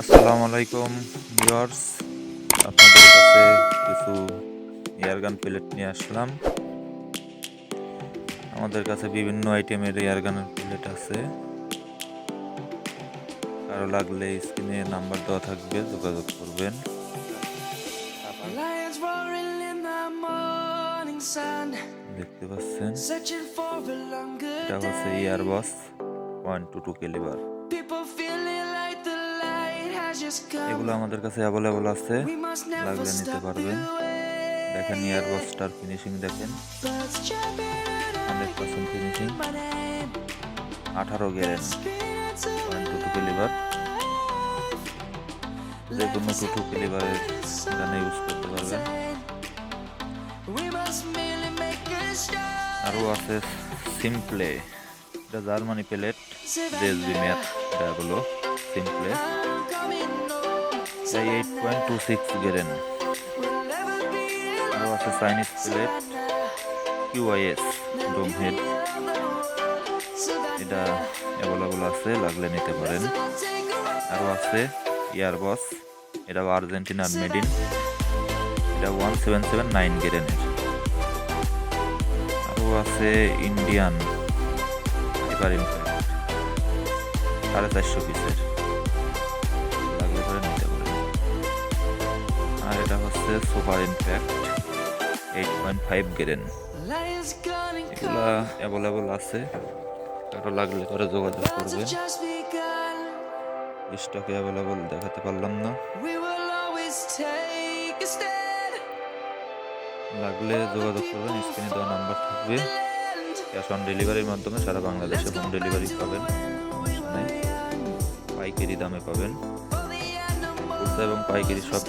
আসসালামু আলাইকুম ভিউয়ার্স। আপনাদের কাছে কিছু এয়ারগান প্লেট নিয়ে আসলাম। আমাদের কাছে বিভিন্ন আইটেমের এয়ারগানের প্লেট আছে। কারও লাগলে স্ক্রিনে নাম্বার দেওয়া থাকবে যোগাযোগ করবেন। দেখতে পাচ্ছেন? এটা হচ্ছে. ইয়ারবাস পয়েন্ট টু টু কেলিবার এগুলো আমাদের কাছে অ্যাভেলেবল আছে। লাগলে নিতে পারবেন. দেখেন ইয়ারবাসটার ফিনিশিং দেখেন। হান্ড্রেড পার্সেন্ট ফিনিশিং আঠারো grain Spinning point two two caliber যে কোনো টু টু গানে ইউজ করতে পারবেন. আরও আছে সিমপ্লে এটা জার্মানি প্লেট জেএসবি ম্যাথ এটা হলো সিমপ্লে এটা eight point two six be আরও আছে Chinese plate QIS dome head এটা অ্যাভেলেবল আছে, লাগলে নিতে পারেন। আরও আছে ইয়ারবস এটা আর্জেন্টিনার মেডিন এটা ওয়ান সেভেন সেভেন নাইন গেরেনের আরও আছে ইন্ডিয়ান এবার সাড়ে চারশো পিসের হচ্ছে super in fact eight point five grain এগুলা অ্যাভেলেবল আছে। কারও লাগলে করে যোগাযোগ করবে। স্টকে অ্যাভেলেবল দেখাতে পারলাম না. লাগলে যোগাযোগ করবেন স্ক্রিনে দেওয়া নাম্বার থাকবে। ক্যাশ অন ডেলিভারির মাধ্যমে সারা বাংলাদেশে হোম ডেলিভারি পাবেন। পাইকারি দামে পাবেন। এবং পাইকারি সব.